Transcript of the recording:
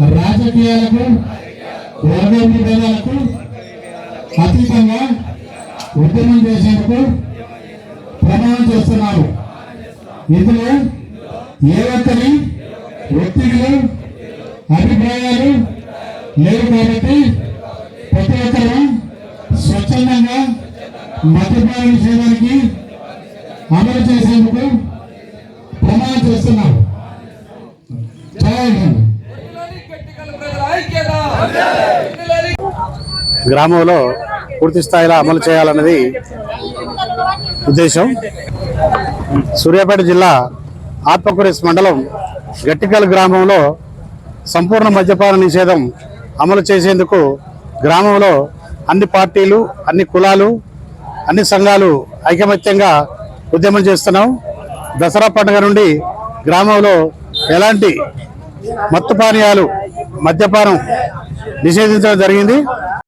రాజకీయాలకు వర్గ విభేదాలకు అతీతంగా ఉద్యమం చేసేందుకు ప్రమాణం చేస్తున్నారు. ఇందులో ఏ ఒక్కరి ఒత్తిడిలు అభిప్రాయాలు లేవు కాబట్టి ప్రతి ఒక్కరూ స్వచ్ఛందంగా మద్యపాన నిషేధానికి అమలు చేసేందుకు ప్రమాణం చేస్తున్నారు. చాలా గ్రామంలో పూర్తి స్థాయిలో అమలు చేయాలన్నది ఉద్దేశం. సూర్యాపేట జిల్లా ఆత్మకూరేస్ మండలం గట్టికల్ గ్రామంలో సంపూర్ణ మద్యపాన నిషేధం అమలు చేసేందుకు గ్రామంలో అన్ని పార్టీలు అన్ని కులాలు అన్ని సంఘాలు ఐకమత్యంగా ఉద్యమం చేస్తున్నాం. దసరా పండుగ నుండి గ్రామంలో ఎలాంటి మత్తు పానీయాలు మద్యపానం నిషేధించడం జరిగింది.